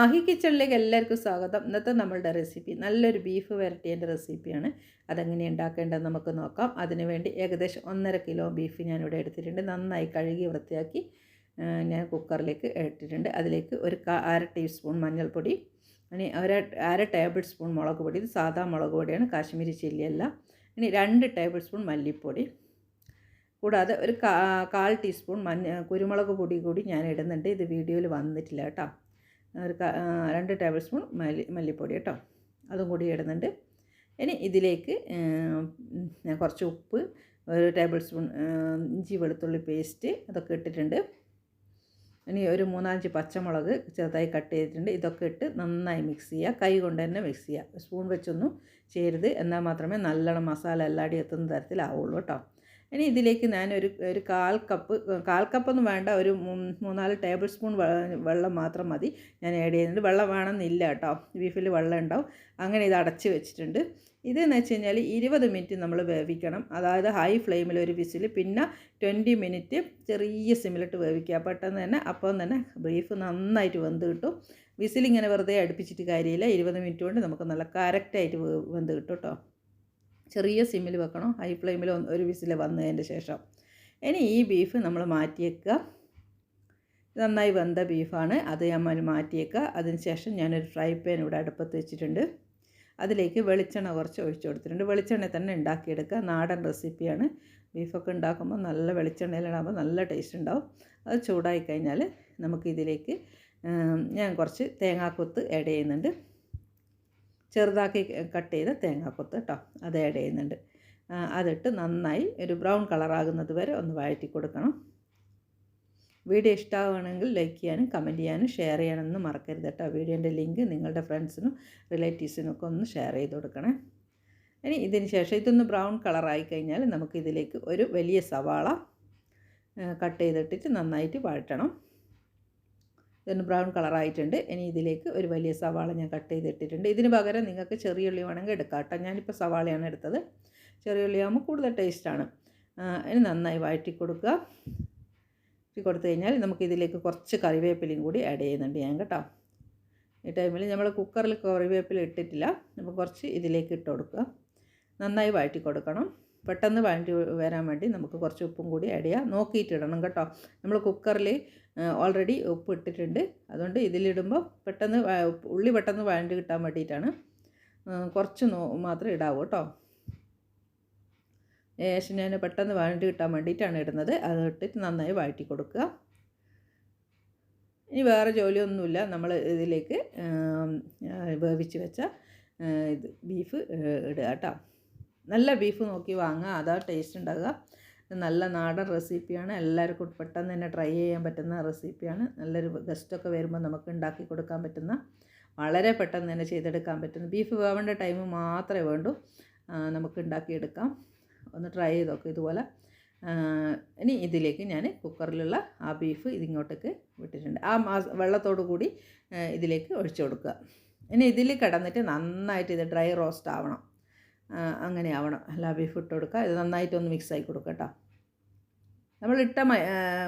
മാഹി കിച്ചണിലേക്ക് എല്ലാവർക്കും സ്വാഗതം. ഇന്നത്തെ നമ്മളുടെ റെസിപ്പി നല്ലൊരു ബീഫ് വരട്ടിയതിന്റെ റെസിപ്പിയാണ് അതെങ്ങനെ ഉണ്ടാക്കേണ്ടത് നമുക്ക് നോക്കാം. അതിനുവേണ്ടി ഏകദേശം ഒന്നര കിലോ ബീഫ് ഞാനിവിടെ എടുത്തിട്ടുണ്ട്. നന്നായി കഴുകി വൃത്തിയാക്കി ഞാൻ കുക്കറിലേക്ക് ഇട്ടിട്ടുണ്ട്. അതിലേക്ക് ഒരു അര ടീസ്പൂൺ മഞ്ഞൾപ്പൊടി ഇനി ഒരു അര ടേബിൾ സ്പൂൺ മുളക് പൊടി. ഇത് സാധാ മുളക് പൊടിയാണ്. കാശ്മീരി ചില്ലിയല്ല ഇനി രണ്ട് ടേബിൾ സ്പൂൺ മല്ലിപ്പൊടി. കൂടാതെ ഒരു കാൽ ടീസ്പൂൺ മഞ്ഞ കുരുമുളക് പൊടി കൂടി ഞാൻ ഇടുന്നുണ്ട് ഇത് വീഡിയോയിൽ വന്നിട്ടില്ല കേട്ടോ. ഒരു രണ്ട് ടേബിൾ സ്പൂൺ മല്ലി മല്ലിപ്പൊടി കേട്ടോ. അതും കൂടി ഇടുന്നുണ്ട്. ഇനി ഇതിലേക്ക് ഞാൻ കുറച്ച് ഉപ്പ് ഒരു ടേബിൾ സ്പൂൺ ഇഞ്ചി വെളുത്തുള്ളി പേസ്റ്റ് അതൊക്കെ ഇട്ടിട്ടുണ്ട്. ഇനി ഒരു മൂന്നാഞ്ച് പച്ചമുളക് ചെറുതായി കട്ട് ചെയ്തിട്ടുണ്ട്. ഇതൊക്കെ ഇട്ട് നന്നായി മിക്സ് ചെയ്യുക. കൈ കൊണ്ട് തന്നെ മിക്സ് ചെയ്യുക. സ്പൂൺ വെച്ചൊന്നും ചെയ്യരുത്. എന്നാൽ മാത്രമേ നല്ലോണം മസാല എല്ലാടി എത്തുന്ന തരത്തിലാവുള്ളൂ കേട്ടോ. ഇനി ഇതിലേക്ക് ഞാൻ ഒരു ഒരു കാൽ കപ്പ് കാൽ കപ്പൊന്നും വേണ്ട ഒരു മൂന്നാൽ ടേബിൾ സ്പൂൺ വെള്ളം മാത്രം മതി. ഞാൻ ആഡ് ചെയ്യുന്നുണ്ട്. വെള്ളം വേണമെന്നില്ല കേട്ടോ. ബീഫിൽ വെള്ളം ഉണ്ടാവും. അങ്ങനെ ഇത് അടച്ച് വെച്ചിട്ടുണ്ട്. ഇതെന്ന് വെച്ച് കഴിഞ്ഞാൽ ഇരുപത് മിനിറ്റ് നമ്മൾ വേവിക്കണം. അതായത് ഹൈ ഫ്ലെയിമിൽ ഒരു വിസിൽ പിന്നെ ട്വന്റി മിനിറ്റ് ചെറിയ സിമിലിട്ട് വേവിക്കുക. പെട്ടെന്ന് തന്നെ അപ്പം തന്നെ ബീഫ് നന്നായിട്ട് വെന്ത് കിട്ടും. വിസിൽ ഇങ്ങനെ വെറുതെ അടുപ്പിച്ചിട്ട് കാര്യമില്ല. ഇരുപത് മിനിറ്റ് കൊണ്ട് നമുക്ക് നല്ല കറക്റ്റായിട്ട് വെന്ത് കിട്ടും കേട്ടോ. ചെറിയ സിമ്മിൽ വെക്കണം? ഹൈ ഫ്ലെയിമിൽ ഒരു വിസിൽ വന്നതിന്റെ ശേഷം. ഇനി ഈ ബീഫ് നമ്മൾ മാറ്റിയേക്കുക. നന്നായി വെന്ത ബീഫാണ് അത് നമ്മൾ മാറ്റിയേക്കുക. അതിന് ശേഷം ഞാനൊരു ഫ്രൈ പാൻ ഇവിടെ അടുപ്പത്ത് വെച്ചിട്ടുണ്ട്. അതിലേക്ക് വെളിച്ചെണ്ണ കുറച്ച് ഒഴിച്ചു കൊടുത്തിട്ടുണ്ട്. വെളിച്ചെണ്ണ തന്നെ ഉണ്ടാക്കിയെടുക്കുക. നാടൻ റെസിപ്പിയാണ് ബീഫൊക്കെ ഉണ്ടാക്കുമ്പോൾ നല്ല വെളിച്ചെണ്ണയിലിടാകുമ്പോൾ നല്ല ടേസ്റ്റ് ഉണ്ടാവും. അത് ചൂടായി കഴിഞ്ഞാൽ നമുക്കിതിലേക്ക് ഞാൻ കുറച്ച് തേങ്ങാക്കൊത്ത് ആഡ് ചെയ്യുന്നുണ്ട്. ചെറുതാക്കി കട്ട് ചെയ്ത തേങ്ങാക്കൊത്ത് കേട്ടോ അത് ആഡ് ചെയ്യുന്നുണ്ട്. അതിട്ട് നന്നായി ഒരു ബ്രൗൺ കളറാകുന്നത് വരെ ഒന്ന് വഴറ്റി കൊടുക്കണം. വീഡിയോ ഇഷ്ടമാവുകയാണെങ്കിൽ ലൈക്ക് ചെയ്യാനും കമന്റ് ചെയ്യാനും ഷെയർ ചെയ്യാനൊന്നും മറക്കരുത് കേട്ടോ വീഡിയോന്റെ ലിങ്ക് നിങ്ങളുടെ ഫ്രണ്ട്സിനും റിലേറ്റീവ്സിനും ഒക്കെ ഒന്ന് ഷെയർ ചെയ്ത് കൊടുക്കണേ. ഇനി ഇതിന് ശേഷം ഇതൊന്ന് ബ്രൗൺ കളറായി കഴിഞ്ഞാൽ നമുക്കിതിലേക്ക് ഒരു വലിയ സവാള കട്ട് ചെയ്തിട്ടിട്ട് നന്നായിട്ട് വഴറ്റണം. ഇതൊന്ന് ബ്രൗൺ കളറായിട്ടുണ്ട്. ഇനി ഇതിലേക്ക് ഒരു വലിയ സവാള ഞാൻ കട്ട് ചെയ്തിട്ടിട്ടുണ്ട്. ഇതിന് പകരം നിങ്ങൾക്ക് ചെറിയ ഉള്ളി വേണമെങ്കിൽ എടുക്കാം കേട്ടോ. ഞാനിപ്പോൾ സവാളയാണ് എടുത്തത്. ചെറിയ ഉള്ളി ആകുമ്പോൾ കൂടുതൽ ടേസ്റ്റാണ് ഇനി നന്നായി വഴറ്റി കൊടുക്കുക. വഴറ്റി കൊടുത്തു കഴിഞ്ഞാൽ നമുക്ക് ഇതിലേക്ക് കുറച്ച് കറിവേപ്പിലയും കൂടി ആഡ് ചെയ്യുന്നുണ്ട് ഞാൻ കേട്ടോ. ഈ ടൈമിൽ നമ്മൾ കുക്കറിൽ കറിവേപ്പില ഇട്ടിട്ടില്ല. അപ്പോൾ കുറച്ച് ഇതിലേക്ക് ഇട്ട് കൊടുക്കുക. നന്നായി വഴറ്റി കൊടുക്കണം. പെട്ടെന്ന് വഴണ്ടി വരാൻ വേണ്ടി നമുക്ക് കുറച്ച് ഉപ്പും കൂടി ആഡ് ചെയ്യാം. നോക്കിയിട്ട് ഇടണം കേട്ടോ. നമ്മൾ കുക്കറിൽ ഓൾറെഡി ഉപ്പ് ഇട്ടിട്ടുണ്ട്. അതുകൊണ്ട് ഇതിലിടുമ്പോൾ പെട്ടെന്ന് ഉള്ളി പെട്ടെന്ന് വഴണ്ടി കിട്ടാൻ വേണ്ടിയിട്ടാണ് കുറച്ച് മാത്രം ഇടാവൂ കേട്ടോ. ശേഷം ഞാൻ പെട്ടെന്ന് വഴണ്ടി കിട്ടാൻ വേണ്ടിയിട്ടാണ് ഇടുന്നത്. അത് ഇട്ടിട്ട് നന്നായി വഴറ്റി കൊടുക്കുക. ഇനി വേറെ ജോലിയൊന്നുമില്ല. നമ്മൾ ഇതിലേക്ക് വേവിച്ച് വെച്ച ഇത് ബീഫ് ഇടുക കേട്ടോ. നല്ല ബീഫ് നോക്കി വാങ്ങുക. അതാ ടേസ്റ്റ് ഉണ്ടാകുക നല്ല നാടൻ റെസിപ്പിയാണ് എല്ലാവർക്കും പെട്ടെന്ന് തന്നെ ട്രൈ ചെയ്യാൻ പറ്റുന്ന റെസിപ്പിയാണ് നല്ലൊരു ഗസ്റ്റൊക്കെ വരുമ്പോൾ നമുക്ക് ഉണ്ടാക്കി കൊടുക്കാൻ പറ്റുന്ന വളരെ പെട്ടെന്ന് തന്നെ ചെയ്തെടുക്കാൻ പറ്റുന്ന ബീഫ് വേവേണ്ട ടൈം മാത്രമേ വേണ്ടൂ. നമുക്ക് ഉണ്ടാക്കിയെടുക്കാം ഒന്ന് ട്രൈ ചെയ്ത് നോക്കുക ഇതുപോലെ. ഇനി ഇതിലേക്ക് ഞാൻ കുക്കറിലുള്ള ആ ബീഫ് ഇതിങ്ങോട്ടേക്ക് വിട്ടിട്ടുണ്ട്. ആ വെള്ളത്തോടു കൂടി ഇതിലേക്ക് ഒഴിച്ചു കൊടുക്കുക. ഇനി ഇതിൽ കിടന്നിട്ട് നന്നായിട്ട് ഇത് ഡ്രൈ റോസ്റ്റ് ആവണം. അങ്ങനെ ആവണം. അല്ല ബീഫ് ഇട്ട് കൊടുക്കുക ഇത് നന്നായിട്ടൊന്ന് മിക്സ് ആയി കൊടുക്കുക കേട്ടോ നമ്മൾ ഇട്ട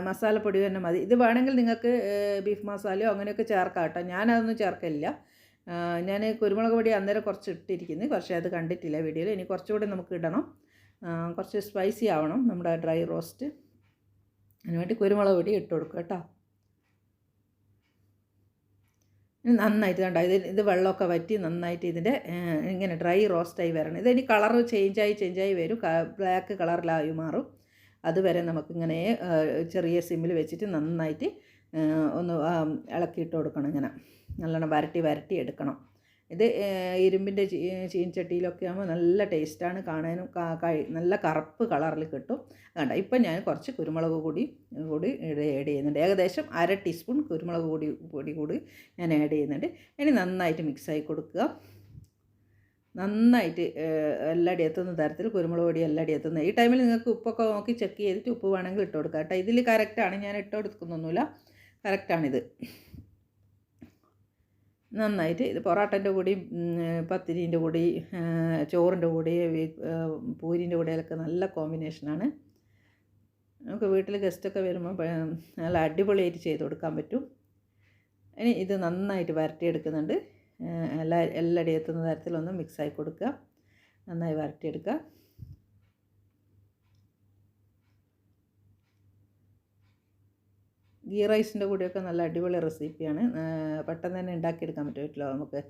മസാലപ്പൊടി തന്നെ മതി. ഇത് വേണമെങ്കിൽ നിങ്ങൾക്ക് ബീഫ് മസാലയോ അങ്ങനെയൊക്കെ ചേർക്കാം കേട്ടോ ഞാനതൊന്നും ചേർക്കില്ല ഞാൻ കുരുമുളക് പൊടി അന്നേരം കുറച്ച് ഇട്ടിരിക്കുന്നു. പക്ഷേ അത് കണ്ടിട്ടില്ല വീഡിയോയിൽ. ഇനി കുറച്ചുകൂടി നമുക്ക് ഇടണം. കുറച്ച് സ്പൈസി ആവണം നമ്മുടെ ഡ്രൈ റോസ്റ്റ് അതിനുവേണ്ടി കുരുമുളക് പൊടി ഇട്ട് കൊടുക്കുക കേട്ടോ നന്നായിട്ട് കണ്ടോ ഇത് ഇത് വെള്ളമൊക്കെ വറ്റി നന്നായിട്ട് ഇതിന്റെ ഇങ്ങനെ ഡ്രൈ റോസ്റ്റായി വരണം. ഇതിനി കളറ് ചേഞ്ചായി ചേഞ്ചായി വരും ബ്ലാക്ക് കളറിലായി മാറും. അതുവരെ നമുക്കിങ്ങനെ ചെറിയ സിമ്മിൽ വെച്ചിട്ട് നന്നായിട്ട് ഒന്ന് ഇളക്കിയിട്ട് കൊടുക്കണം ഇങ്ങനെ. നല്ലോണം വരട്ടി വരട്ടി എടുക്കണം. ഇത് ഇരുമ്പിന്റെ ചീനച്ചട്ടിയിലൊക്കെ ആകുമ്പോൾ നല്ല ടേസ്റ്റാണ് കാണാനും നല്ല കറുപ്പ് കളറിൽ കിട്ടും. കണ്ട ഇപ്പം ഞാൻ കുറച്ച് കുരുമുളക് കൂടി കൂടി ആഡ് ചെയ്യുന്നുണ്ട്. ഏകദേശം അര ടീസ്പൂൺ കുരുമുളക് പൊടി പൊടി കൂടി ഞാൻ ആഡ് ചെയ്യുന്നുണ്ട്. ഇനി നന്നായിട്ട് മിക്സായി കൊടുക്കുക. നന്നായിട്ട് എല്ലാ എത്തുന്ന തരത്തിൽ കുരുമുളക് പൊടി എല്ലാ എത്തുന്ന. ഈ ടൈമിൽ നിങ്ങൾക്ക് ഉപ്പൊക്കെ നോക്കി ചെക്ക് ചെയ്തിട്ട് ഉപ്പ് വേണമെങ്കിൽ ഇട്ട് കൊടുക്കുക. കേട്ടോ ഇതിൽ കറക്റ്റാണ് ഞാൻ ഇട്ട് കൊടുക്കുന്നൊന്നുമില്ല. കറക്റ്റാണിത് നന്നായിട്ട് ഇത് പൊറാട്ടന്റെ കൂടി പത്തിരീന്റെ കൂടി ചോറിന്റെ കൂടി പൂരിന്റെ കൂടെയൊക്കെ നല്ല കോമ്പിനേഷനാണ്. നമുക്ക് വീട്ടിൽ ഗസ്റ്റൊക്കെ വരുമ്പോൾ നല്ല അടിപൊളിയായിട്ട് ചെയ്ത് കൊടുക്കാൻ പറ്റും. ഇനി ഇത് നന്നായിട്ട് വരട്ടിയെടുക്കുന്നുണ്ട്. എല്ലാ എല്ലായിടെയും എത്തുന്ന തരത്തിലൊന്ന് മിക്സായി കൊടുക്കുക. നന്നായി വരട്ടിയെടുക്കുക. ഗീ റൈസിന്റെ കൂടെയൊക്കെ നല്ല അടിപൊളി റെസിപ്പിയാണ്. പെട്ടെന്ന് തന്നെ ഉണ്ടാക്കിയെടുക്കാൻ പറ്റുമല്ലോ നമുക്ക്.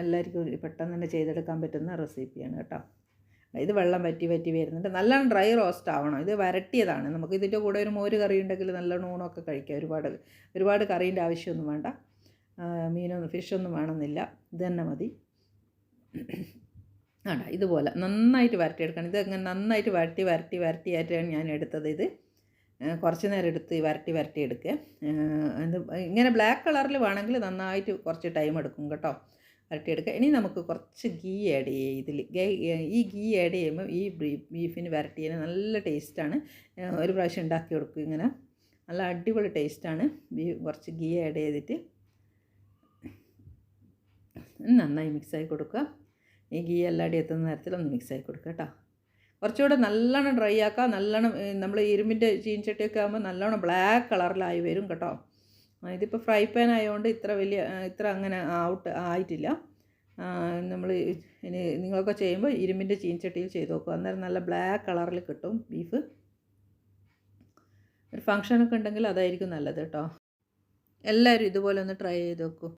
എല്ലാവർക്കും പെട്ടെന്ന് തന്നെ ചെയ്തെടുക്കാൻ പറ്റുന്ന റെസിപ്പിയാണ് കേട്ടോ. ഇത് വെള്ളം വറ്റി വറ്റി വരുന്നുണ്ട്. നല്ലോണം ഡ്രൈ റോസ്റ്റ് ആവണം. ഇത് വരട്ടിയതാണ്. നമുക്ക് ഇതിന്റെ കൂടെ ഒരു മോര് കറി ഉണ്ടെങ്കിൽ നല്ല ഊണൊക്കെ കഴിക്കാം. ഒരുപാട് ഒരുപാട് കറീന്റെ ആവശ്യമൊന്നും വേണ്ട. മീനൊന്നും ഫിഷൊന്നും വേണമെന്നില്ല. ഇത് തന്നെ മതി. ആണ്ട ഇതുപോലെ നന്നായിട്ട് വരട്ടിയെടുക്കണം. ഇത് അങ്ങനെ നന്നായിട്ട് വരട്ടി വരട്ടി വരട്ടിയായിട്ടാണ് ഞാൻ എടുത്തത് ഇത്. കുറച്ച് നേരം എടുത്ത് വരട്ടി വരട്ടി എടുക്കുക എന്ത് ഇങ്ങനെ ബ്ലാക്ക് കളറിൽ വേണമെങ്കിൽ നന്നായിട്ട് കുറച്ച് ടൈം എടുക്കും കേട്ടോ. വരട്ടിയെടുക്കുക ഇനി നമുക്ക് കുറച്ച് ഗീ ആഡ് ചെയ്യുക ഇതിൽ ഈ ഗീ ആഡ് ചെയ്യുമ്പോൾ ഈ ബീഫിന് വരട്ടിയതിന് നല്ല ടേസ്റ്റാണ് ഒരു പ്രാവശ്യം ഉണ്ടാക്കി കൊടുക്കും ഇങ്ങനെ. നല്ല അടിപൊളി ടേസ്റ്റാണ് ബീഫ് കുറച്ച് ഗീ ആഡ് ചെയ്തിട്ട് നന്നായി മിക്സായി കൊടുക്കുക ഈ ഗീ എല്ലാടി എത്തുന്ന തരത്തിൽ ഒന്ന് മിക്സായി കൊടുക്കുക കേട്ടോ. കുറച്ചുകൂടെ നല്ലോണം ഡ്രൈ ആക്കുക നല്ലോണം നമ്മൾ ഇരുമ്പിന്റെ ചീൻചട്ടിയൊക്കെ ആകുമ്പോൾ നല്ലോണം ബ്ലാക്ക് കളറിലായി വരും കേട്ടോ. ഇതിപ്പോൾ ഫ്രൈ പാൻ ആയതുകൊണ്ട് ഇത്ര വലിയ ഇത്ര അങ്ങനെ ഔട്ട് ആയിട്ടില്ല. നമ്മൾ ഇനി നിങ്ങളൊക്കെ ചെയ്യുമ്പോൾ ഇരുമ്പിന്റെ ചീൻചട്ടിയിൽ ചെയ്ത് നോക്കുക അന്നേരം നല്ല ബ്ലാക്ക് കളറിൽ കിട്ടും ബീഫ് ഒരു ഫങ്ഷനൊക്കെ ഉണ്ടെങ്കിൽ അതായിരിക്കും നല്ലത് കേട്ടോ. എല്ലാവരും ഇതുപോലെ ഒന്ന് ട്രൈ ചെയ്ത് നോക്കൂ.